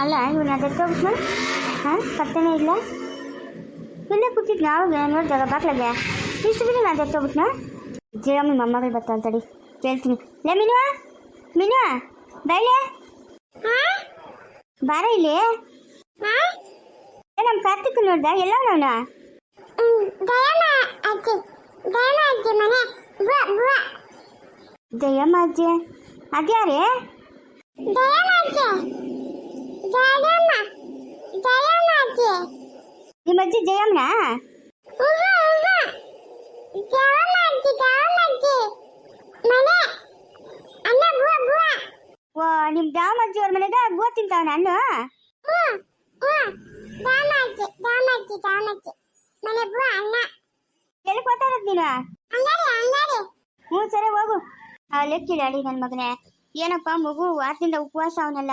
ಅಲ್ಲ ಇವನು ಅದೆತ್ತೋಗ್ಬಿಟ್ನು ಹಾಂ ಪತ್ತನೇ ಇಲ್ಲ. ಇಲ್ಲೇ ಕೂತಿದ್ ನಾವಾಗ ನೋಡಿದಾಗ ಬಾಕ್ಲಾಗೆ ಇಷ್ಟು ದಿನ ನಾನು ಅದೆತ್ತೋಗ್ಬಿಟ್ನ ಜಯಮ್ಮ ಮೊಮ್ಮಗಳು ಬರ್ತಾಳೆ ಅಂತಡಿ ಕೇಳ್ತೀನಿ. ಲೇ ಮಿನುವ? ಮಿನುವ? ಬೈಲೆ ಬಾರ ಇಲ್ಲಿ. ಏ, ನಮ್ಮ ಕಾರ್ತಿಕ್ ನೋಡ್ದ? ಎಲ್ಲ ಅವನ ಜಯಮ್ಮ ಅಜ್ಜಿ ಅದ್ಯಾರೇ? ನಿಮ್ಮ ಅಜ್ಜಿ ಜಯಮ್ಮನ ಓ ನಿಮ್ಮ ದಾಮ ಅಜ್ಜಿ ಅವ್ರ ಮನೆಗ ಗೋ ತಿಂತಾವ ಅಣ್ಣ? ಎಲ್ಲಿ ಗೊತ್ತಾಗತ್ ನೀನು? ಹ್ಞೂ ಸರಿ ಹೋಗು. ಆ ಲೆಕ್ಕಿಲ್ಲ ನನ್ನ ಮಗನೇ. ಏನಪ್ಪ ಮಗು ವಾರದಿಂದ ಉಪವಾಸ ಅವನಲ್ಲ?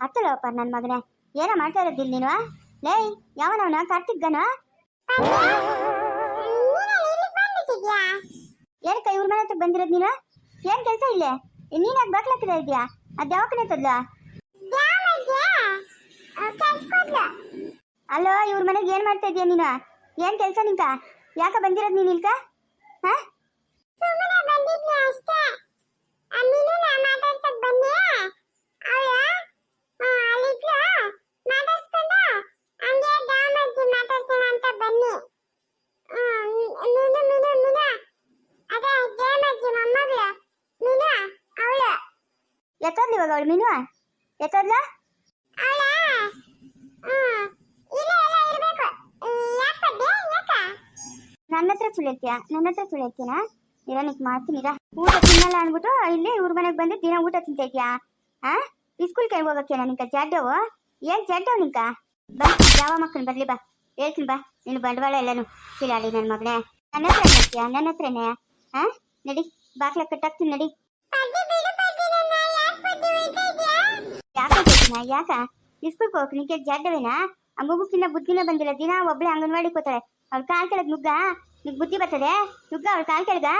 ಅತ್ತಲಪ್ಪ ನನ್ನ ಮಗನೇ, ಏನ ಮಾಡ್ತಾ ಇರೋದಿಲ್ಲ ನೀನು ಲೇ, ಯಾವನವನ? ಕಾರ್ತಿಕ್ಗನ? ಏನ್ ಕೈ ಇವ್ರ ಮನೆ ಹತ್ರ ಬಂದಿರೋದು ನೀನು? ಏನ್ ಕೆಲಸ ಇಲ್ಲೇ? ನೀನಾಗ ಬಾಕ್ಲಾಕಿದ ಇದೆಯಾ? ಅದ್ ಯಾವಕನೆ ತದ್ಲ ಅಲ್ಲೋ ಇವ್ರ ಮನೆಗೆ ಏನ್ ಮಾಡ್ತಾ ಇದೀಯ ನೀನು? ಏನ್ ಕೆಲಸ ನಿಂಕ ಯಾಕ ಬಂದಿರೋದು ನೀನ್ ಇಲ್ಕ? ಹಾ ಸುಮ್ಮನೆ ಬಂದಿದ್ನಿ ಅಷ್ಟೇ ಆ ಮೀನುನ ಮಾತಾಡ್ಸಕ್ ಬನ್ನಿ ಅವಳು ಅಲ್ಲಿದ್ಲು ಮಾತಾಡ್ಸ್ಕೊಂಡು ಹಂಗೆ ದಾಮಜ್ಜಿ ಮಾತಾಡ್ಸೋಣ ಅಂತ ಬನ್ನಿ ಹ್ಮ್, ಮೀನು ಮೀನು ಮೀನು ಅದೇ ಜಯಮಜ್ಜಿ ಮೊಮ್ಮಗಳು ಮೀನು ಅವಳು ಎತ್ತೋದ್ಲ ಇವಾಗ ಅವಳು ಮೀನು ಎತ್ತೋದ್ಲ? ನನ್ನ ಹತ್ರ ಸುಳ್ಳು ಹೇಳ್ತೀಯ? ನನ್ನ ಹತ್ರ ಸುಳ್ಳು ಹೇಳ್ತೀನ ಇರ ನಿಕ್ ಮಾಡ್ತೀನಿ ಇರ. ಊಟ ತಿನ್ನಲ್ಲ ಅನ್ಬಿಟ್ಟು ಇಲ್ಲಿ ಇವ್ರ ಮನೆಗೆ ಬಂದು ದಿನ ಊಟ ತಿಂತ ಇದೆಯಾ? ಹಾ ಸ್ಕೂಲ್ ಕೈ ಹೋಗಕ್ಕೆ ನಿಂಕ ಜಾಡ್ಡವು? ಏನ್ ಜಾಡ್ಡವು ನಿಂಕ ಬಾ ಯಾವ ಮಕ್ಕಳು ಬರ್ಲಿ ಬಾ. ಹೇಳ್ತೀನಿ ಬಾ. ನೀನು ಬಂಡವಾಳ ಎಲ್ಲಾನು. ಕಿಲಾಡಿ ನನ್ನ ಮಗನೇ. ನನ್ನ ಹತ್ರ ನನ್ನ ಹತ್ರನೇ? ಹಾ ನಡಿ ಬಾಕ್ಲ ಕಟ್ಟಾಕ್ತೀನಿ ನಡಿ ಪದ್ದಿ ಬಿಡು ಪದ್ದಿ ನನ್ನ ಯಾಕೆ ಪದ್ದಿ ಹೋಯ್ತಾ ಇದ್ಯಾ ಹೇಳ್ತೀನ ಯಾಕ ಸ್ಕೂಲ್ ಹೋಗಕ್ ನಿಂಗೆ ಜಾಡ್ಡವೇನಾ? ಆ ಮಗುಕಿನ್ನ ಬುದ್ಧಿನ ಬಂದಿಲ್ಲ. ದಿನ ಒಬ್ಳೆ ಅಂಗನವಾಡಿ ಕೂತಾಳೆ. ಅವ್ಳ ಕಾಲ್ ಕೆಳಗ್ ನುಗ್ಗ? ನಿಗ್ ಬುದ್ಧಿ ಬರ್ತದೆ? ನುಗ್ಗ ಅವ್ಳ ಕಾಲ್ ಕೆಳಗ?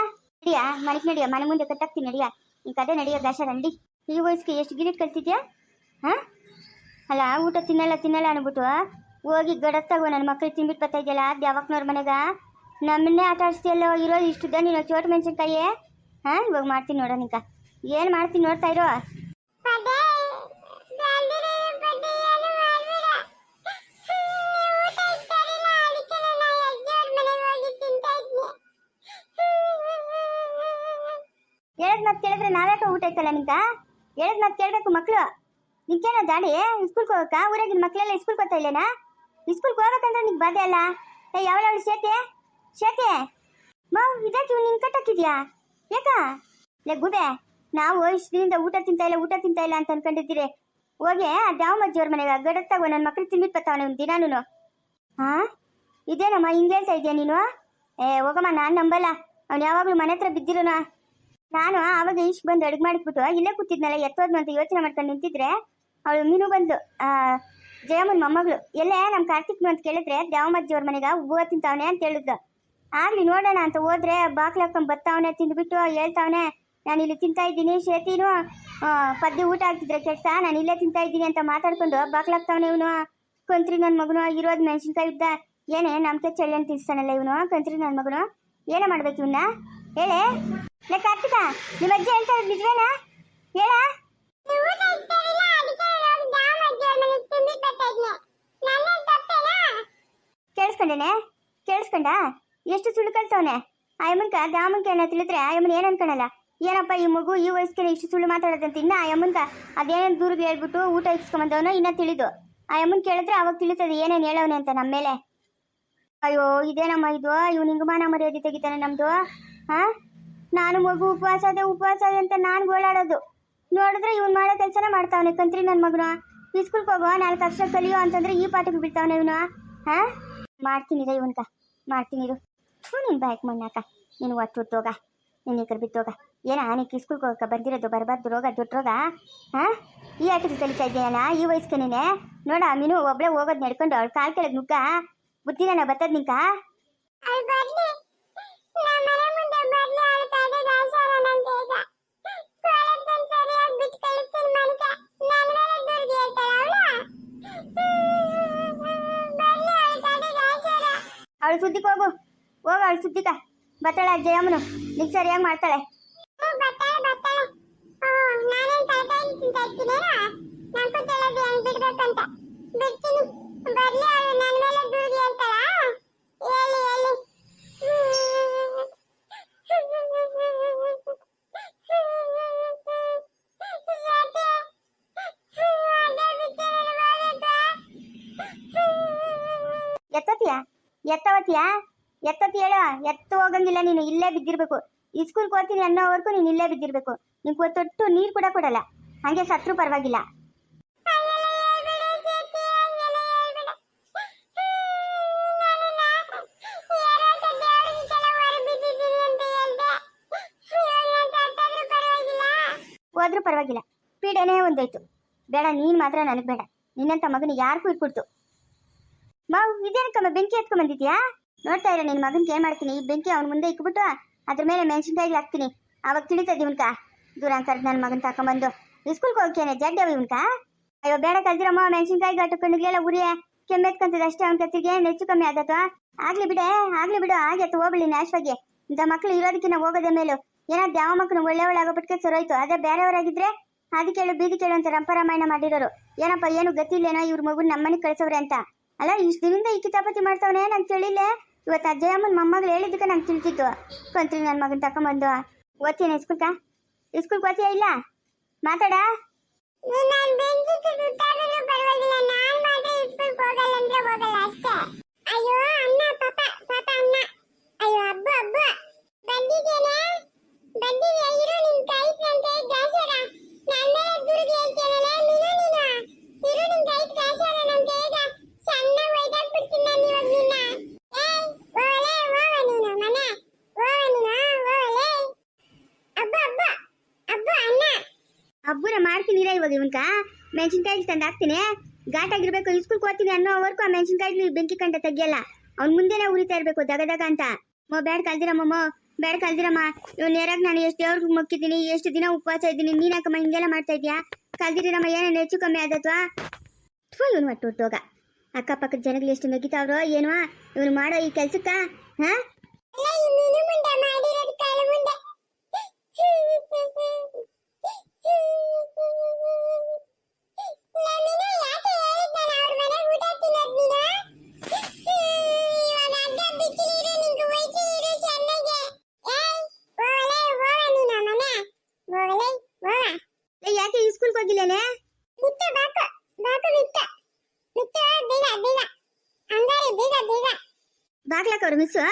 ನಡಿಯ ಮನೆಗ್ ನಡಿಯ, ಮನೆ ಮುಂದೆ ಕಟ್ಟಾಕ್ತೀನಿ ನಡಿಯ. ನಿನ್ ಕಡೆ ನಡಿಯೋ ದಾಶ ರಂಡಿ. ಈ ವಯಸ್ಸಿಗೆ ಎಷ್ಟು ಗಿರಿಟ್ ಕಲ್ತಿದ್ಯಾ? ಹಾ? ಅಲ್ಲ, ಊಟ ತಿನ್ನಲ್ಲ ತಿನ್ನಲ್ಲ ಅನ್ಬಿಟ್ಟು. ಹೋಗಿ ಗಡತ್ತಾಗೋ ನನ್ನ ಮಕ್ಳು ತಿನ್ಬಿಟ್ಟು ಬರ್ತಾ ಇದೆಯಲ್ಲ ಯಾವಕ್ನವ್ರ ಮನೆಗ? ನಮ್ಮನ್ನೇ ಆಟ ಆಡಿಸ್ತೀಯಲ್ಲೋ, ಇರೋ ಇಷ್ಟು ನೀನು ಚೋಟ್ ಮೆಣಸಿನ್ಕಾಯಿ? ಹಾ, ಇವಾಗ ಮಾಡ್ತೀನಿ ನೋಡೋ ನಿಂಕ. ಏನು ಮಾಡ್ತೀನಿ ನೋಡ್ತಾ ಇರೋ? ಮಾತು ಕೇಳಿದ್ರೆ ನಾವ್ಯಾಕೆ ಊಟ ಐತಲ್ಲ ನಿಂತ ಹೇಳದ್ ಮಾತು ಕೇಳಬೇಕು ಮಕ್ಕಳು ನಿಂಕೇನ ದಾಡಿ ಸ್ಕೂಲ್ಗೆ ಹೋಗಕ್ಕ? ಊರಾಗಿನ ಮಕ್ಕಳೆಲ್ಲ ಸ್ಕೂಲ್ಗೆ ಹೋಗ್ತಾ ಇಲ್ಲೇನಾ? ಸ್ಕೂಲ್ಗೆ ಹೋಗ್ಬೇಕಂದ್ರೆ ನಿಂಗೆ ಬಾಧೆ ಅಲ್ಲ? ಏ ಯಾವಳವಳು ಶೇತೆ ಶೇತೆ ಮಾವ್ ಇದಕ್ಕೆ ಇವ್ ನಿಂಗೆ ಕಟ್ಟಕ್ಕಿದ್ಯಾ? ಯಾಕಾ ಲೇ, ಗುಬೆ, ನಾವು ಇಷ್ಟು ದಿನದಿಂದ ಊಟ ತಿಂತಾ ಇಲ್ಲ, ಊಟ ತಿಂತಾ ಇಲ್ಲ ಅಂತ ಅನ್ಕೊಂಡಿದ್ದೀರಿ. ಹೋಗಿ ಆ ಯಾವ ಮಜ್ಜಿಯವ್ರ ಮನೆಗೆ ತಗೋ ನನ್ನ ಮಕ್ಳು ತಿನ್ಬಿಟ್ಟು ಬರ್ತಾವನೆ ಒಂದು ದಿನಾನು ಹಾ ಇದೇನಮ್ಮ, ಹಿಂಗೆ ಹೇಳ್ತಾ ಇದೆಯಾ ನೀನು? ಏ, ಹೋಗಮ್ಮ, ನಾನು ನಂಬಲ್ಲ. ಅವ್ನು ಯಾವಾಗಲೂ ಮನೆ ಹತ್ರ ಬಿದ್ದಿರೋನ? ನಾನು ಆವಾಗ ಇಷ್ಟು ಬಂದು ಅಡುಗೆ ಮಾಡಿಬಿಟ್ಟು ಇಲ್ಲೇ ಕೂತಿದ್ನಲ್ಲ ಎತ್ತೋದ್ನು ಅಂತ ಯೋಚನೆ ಮಾಡ್ಕೊಂಡು ನಿಂತಿದ್ರೆ ಅವಳು ಮೀನು ಬಂದು ಆ, ಜಯಮ್ಮನ ಮೊಮ್ಮಗಳು ಎಲ್ಲೇ ನಮ್ಮ ಕಾರ್ತಿಕ್ನು ಅಂತ ಕೇಳಿದ್ರೆ ದೇವಮ್ಮಜ್ಜಿಯವ್ರ ಮನೆಗೆ ಹೂವು ತಿಂತಾವನೆ ಅಂತ ಹೇಳಿದ್ಲು. ಆಗ್ಲಿ ನೋಡೋಣ ಅಂತ ಹೋದ್ರೆ ಬಾಕ್ಲ ಹಾಕೊಂಡ್ ಬರ್ತಾವನೆ ತಿಂದ್ಬಿಟ್ಟು ಹೇಳ್ತಾವನೆ ನಾನು ಇಲ್ಲಿ ತಿಂತಾ ಇದ್ದೀನಿ ಶೇತಿನು ಆ, ಪದ್ಯ ಊಟ ಆಗ್ತಿದ್ರೆ ಕೆಟ್ಟ ನಾನು ಇಲ್ಲೇ ತಿಂತಾ ಇದ್ದೀನಿ ಅಂತ ಮಾತಾಡ್ಕೊಂಡು ಬಾಕ್ಲಾಗ್ತಾವನೆ ಇವನು. ಕಂತ್ರಿ ನನ್ನ ಮಗನು ಇರೋದು ಮೆಣಸಿನ್ಕಾಯಿ ಇದ್ದ ಏನೇ ನಮ್ಕೆ ಚಳ್ಳಿ ತಿನ್ಸ್ತಾನಲ್ಲ ಇವನು ಕಂತ್ರಿ ನನ್ನ ಮಗನು? ಏನೇ ಮಾಡ್ಬೇಕು ಇವನ್ನ ಹೇಳೇ ಲೇ ಕಾರ್ತಿಕ ನಿಮ್ಮ ಅಜ್ಜಿ ಹೇಳ್ತಾ ಇರೋದು ನಿಜವೇನಾ? ಹೇಳ. ಕೇಳಿಸ್ಕೊಂಡೇನೆ? ಕೇಳಿಸ್ಕೊಂಡ? ಎಷ್ಟು ಸುಳ್ಳು ಕಲ್ತವನೆ ಆ ಯಮ್ಮನ್ಕ ದಾಮನ್ಕ ಏನೋ ತಿಳಿದ್ರೆ ಆ ಏನು ಅನ್ಕೊಳಲ್ಲ ಏನಪ್ಪ ಈ ಮಗು ಈ ವಯಸ್ಸಿಗೆ ಇಷ್ಟು ಸುಳ್ಳು ಮಾತಾಡೋದಂತ ಇನ್ನ ಆ ಯಮ್ಮನ್ಕ ಅದೇನೇನು ದೂರಿಗೆ ಹೇಳ್ಬಿಟ್ಟು ಊಟ ಇಸ್ಕೊಂಬಂದವನು ಇನ್ನ ತಿಳಿದು? ಆ ಯಮ್ಮನ್ ಕೇಳಿದ್ರೆ ಅವಾಗ ತಿಳಿತದೆ ಏನೇನು ಹೇಳವನೆ ಅಂತ ನಮ್ಮ ಮೇಲೆ. ಅಯ್ಯೋ ಇದೇನಮ್ಮ ಇದು? ಇವ್ನು ಹಿಂಗಮಾನ ಮರ್ಯಾದೆ ತೆಗಿತಾನೆ ನಮ್ದು ಹಾ ನಾನು ಮಗು ಉಪವಾಸ ಅದೇ ಉಪವಾಸ ಅದೇ ಅಂತ ನಾನು ಗೋಳಾಡೋದು. ನೋಡಿದ್ರೆ ಇವ್ನು ಮಾಡೋ ಕೆಲಸನ ಮಾಡ್ತಾವನೆ. ಕಂತ್ರಿ ನನ್ನ ಮಗನ. ಸ್ಕೂಲ್ಗೆ ಹೋಗೋ, ನಾಲ್ಕು ಅಕ್ಷರ ಕಲಿಯೋ ಅಂತಂದ್ರೆ ಈ ಪಾಠಕ್ಕೆ ಬಿಡ್ತಾವನೆ ಇವನು. ಹಾ? ಮಾಡ್ತೀನಿ ರೀ ಇವನ್ಕ ಮಾಡ್ತೀನಿ ಹ್ಞೂ ನೀನು ಬಾಯ್ಕ್ ಮಣ್ಣಾಕ. ನೀನು ಒಟ್ಟು ಹೋಗ. ನೀನು ಈ ಕಡೆ ಬಿತ್ತೋಗ ಏನ, ನೀನು ಸ್ಕೂಲ್ಗೆ ಹೋಗಕ್ಕೆ ಬಂದಿರೋದು ಬರಬಾರ್ದು ರೋಗ, ದೊಡ್ಡ ರೋಗ? ಹಾ? ಈ ಆಟಕ್ಕೆ ಕಲಿತಾ ಇದೆಯಲ್ಲ ಈ ವಯಸ್ಸಿಗೆ ನೀನೆ? ನೋಡ, ಮೀನು ಒಬ್ಳೆ ಹೋಗೋದು ನಡ್ಕೊಂಡು ಅವ್ಳು ಕಾಲ್ ಕೆಳಗೆ ನುಗ್ಗ. ಬುದ್ಧಿನ ಬರ್ತದ ನಿಂಕ? ಅವಳು ಸುದ್ದಿಗೆ ಹೋಗು. ಹೋಗ ಅವಳು ಸುದ್ದಿಕ ಬತ್ತಾಳೆ ಜಯಮ್ಮನು. ನಿಂಗೆ ಸರಿಯಾಗಿ ಮಾಡ್ತಾಳೆ. ಎತ್ತವತಿಯ? ಎತ್ತತಿ ಹೇಳು. ಎತ್ತು ಹೋಗಂಗಿಲ್ಲ ನೀನು. ಇಲ್ಲೇ ಬಿದ್ದಿರ್ಬೇಕು. ಈ ಸ್ಕೂಲ್ಗೆ ಹೋಗ್ತೀನಿ ಅನ್ನೋವರೆಗೂ ನೀನು ಇಲ್ಲೇ ಬಿದ್ದಿರ್ಬೇಕು. ನಿಂಗೆ ತೊಟ್ಟು ನೀರು ಕೂಡ ಕೊಡಲ್ಲ. ಹಂಗೆ ಸತ್ರು ಪರವಾಗಿಲ್ಲ. ಹೋದ್ರೂ ಪರವಾಗಿಲ್ಲ. ಪೀಡೆನೇ ಒಂದಾಯ್ತು. ಬೇಡ, ನೀನು ಮಾತ್ರ ನನಗೆ ಬೇಡ. ನಿನ್ನಂತ ಮಗನಿಗೆ ಯಾರಿಗೂ ಇಟ್ಕೊಡ್ತು ಮಾವು ಇದೇನಕ್ಕಮ್ಮ ಬೆಂಕಿ ಎತ್ಕೊಂಡ್ ಬಂದಿದ್ಯಾ? ನೋಡ್ತಾ ಇರೋ, ನಿನ್ ಮಗನ್ ಏನ್ ಮಾಡ್ತೀನಿ? ಈ ಬೆಂಕಿ ಅವ್ನ ಮುಂದೆ ಇಕ್ಬಿಟ್ಟು ಅದ್ರ ಮೇಲೆ ಮೆಣಸಿನ್ಕಾಯಿ ಹಾಕ್ತೀನಿ. ಅವಾಗ ತಿಳಿತದ ಇವನ್ಕ. ದೂರ ಕರೆದು ನನ್ನ ಮಗನ್ ತಕೊಂಬಂದು. ಇಸ್ಕೂಲ್ಗೆ ಜಡ್ಡೆ ಅವ ಇವನ್ಕ? ಅಯ್ಯೋ, ಬೇಡ ಕಲ್ದಿರಮ್ಮ ಮೆಣಸಿನ್ಕಾಯಿ ಗಟ್ಟು ಕಣ್ಣಿಗೆಲ್ಲ ಉರಿ ಕೆಮ್ಮೆತ್ಕಂತದ ಅಷ್ಟೇ ಅವ್ನ ಕತ್ತಿಗೆ ಹೆಚ್ಚು ಕಮ್ಮಿ ಆದತ್ತ ಆಗ್ಲಿ ಬಿಡೆ, ಆಗ್ಲಿ ಬಿಡು, ಹಾಗೆ ಹೋಗ್ಬಿಡಿ ನಾಶವಾಗಿ ಇಂಥ ಮಕ್ಳು ಇರೋದಕ್ಕಿಂತ ಹೋಗೋದೇ ಮೇಲೂ. ಏನಾದ್ ಯಾವ ಮಕ್ಕಳು ಒಳ್ಳೆ ಒಳ್ಳೆ ಆಗೋಬಿಟ್ಕೆ ಸರೋಯ್ತು ಅದೇ ಬೇರೆಯವರಾಗಿದ್ರೆ ಅದು ಕೇಳು, ಬೀದಿ ಕೇಳು ಅಂತ ರಂಪರಾಮಾಯಣ ಮಾಡಿರೋರು. ಏನಪ್ಪ, ಏನು ಗತಿ ಇಲ್ಲೇನೋ ಇವ್ರ ಮಗು ನಮ್ಮನೆ ಕಳಿಸೋರೆ ಅಂತ. ಅಲ್ಲ, ಇಷ್ಟು ದಿನದಿಂದ ಈ ಕಿತಾಪತಿ ಮಾಡ್ತಾವನೆ ನಂಗೆ ತಿಳಿಲ್ಲ ಇವತ್ತು ಅಜ್ಜಯಮ್ಮನ ಮೊಮ್ಮಗಳು ಹೇಳಿದ್ದಕ್ಕೆ ನಂಗೆ ತಿಳಿತಿತ್ತು. ಕೊಂತೀನಿ ನನ್ನ ಮಗನ ತಕೊಂಬಂದು. ಓದ್ತೀನಿ ಇಸ್ಕೂಲ್ಕ ಇಸ್ಕೂಲ್ಗೆ ಓದ್ತೀಯ ಇಲ್ಲ? ಮಾತಾಡ. ಅಯ್ಯೋ, ಅಣ್ಣ ಪಾಪ ಪಾಪ ಅಣ್ಣ. ಅಯ್ಯೋ, ಅಬ್ಬ, ಅಬ್ಬು ಬಂದಿದ್ದೇನೆ ಬಂದಿದ್ಯಾ ಇರು ನಿನ್ ಕೈಟ್ನಂತೆ ದಾಸರ ನನ್ನ ಮೇಲೆ ದುರ್ಗಿ ಹೇಳ್ತೇನಲ್ಲ ನೀನು ನೀನು ಇರು ನಿನ್ ಕೈಟ್ ದಾಸರನಂತೆ ಈಗ ಸಣ್ಣ ಒಯ್ದಾಕ್ ಬಿಡ್ತೀನಿ ನಾನು ಇವಾಗ ನಿನ್ನ ಏಯ್ ಓಲೆ ಹೋಗ ನೀನು ಮನೆ ಹೋಗ ನೀನು ಹೋಗಲೇ ಅಬ್ಬು ಅಬ್ಬು ಅಬ್ಬು ಅಣ್ಣ ಹಬ್ಬನ ಮಾಡ್ತೀನಿರ ಇವಾಗ ಇವನ್ಕ ಮೆಣಸಿನ್ಕಾಯಿ ತಂದು ಹಾಕ್ತೀನಿ. ಘಾಟ್ ಇಸ್ಕೂಲ್ ಸ್ಕೂಲ್ಗೆ ಅನ್ನೋ ಅನ್ನೋವರೆಗೂ ಆ ಮೆಣಸಿನ್ಕಾಯಿ ಬೆಂಕಿ ಕಂಡ ತೆಗಿಯಲ್ಲ. ಅವ್ನ ಮುಂದೆನೇ ಉರಿತಾ ಇರಬೇಕು, ದಗ ಅಂತ. ಮೋ, ಬ್ಯಾಡ್ ಕಲ್ದಿರಮ್ಮ ಬ್ಯಾಡ್ ಕಲ್ದಿರಮ್ಮ. ಇವ್ ನೇರಾಗ ನಾನು ಎಷ್ಟು ದೇವ್ರಿಗೆ ಮೊಕ್ಕಿದ್ದೀನಿ, ಎಷ್ಟು ದಿನ ಉಪವಾಸ ಇದ್ದೀನಿ ನೀನಾಕಮ್ಮ ಹಿಂಗೆಲ್ಲ ಮಾಡ್ತಾ ಇದೀಯಾ? ಕಲ್ದಿರಮ್ಮ ಏನೇನು ಹೆಚ್ಚು ಕಮ್ಮಿ ಆದತ್ವಾ ಫುಲ್ ಇವನು ಒಟ್ಟು ಹುಟ್ಟೋಗ ಅಕ್ಕಪಕ್ಕದ ಜನಗಳು ಎಷ್ಟು ನಗಿತಾವ್ರೋ ಏನೋ, ಇವನು ಮಾಡೋ ಈ ಕೆಲ್ಸಕ್ಕ, ಹಾ? ಮಾಡಿರೋದು ಕಾಲು ಮುಂಡೆ ಹೋಗಿಲ್ಲೇನೆ ಬಿತ್ತ ಬಾಕು ಬಾಕು ಬಿತ್ತ ಬಿತ್ತ ಬೀಗ ಬೀಗ ಅಂಗಾರಿ ಬೀಗ ಬೀಗ ಬಾಗ್ಲಕ್ಕ ಅವ್ರು ಮಿಸ್ಸು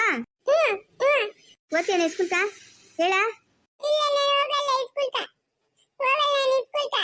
ಓದ್ತೇನೆ ಇಸ್ಕೂಲ್ತ ಹೇಳ ಇಲ್ಲ ನಾನು ಹೋಗಲ್ಲ ಇಸ್ಕೂಲ್ತ ಹೋಗಲ್ಲ ನಾನು ಇಸ್ಕೂಲ್ತ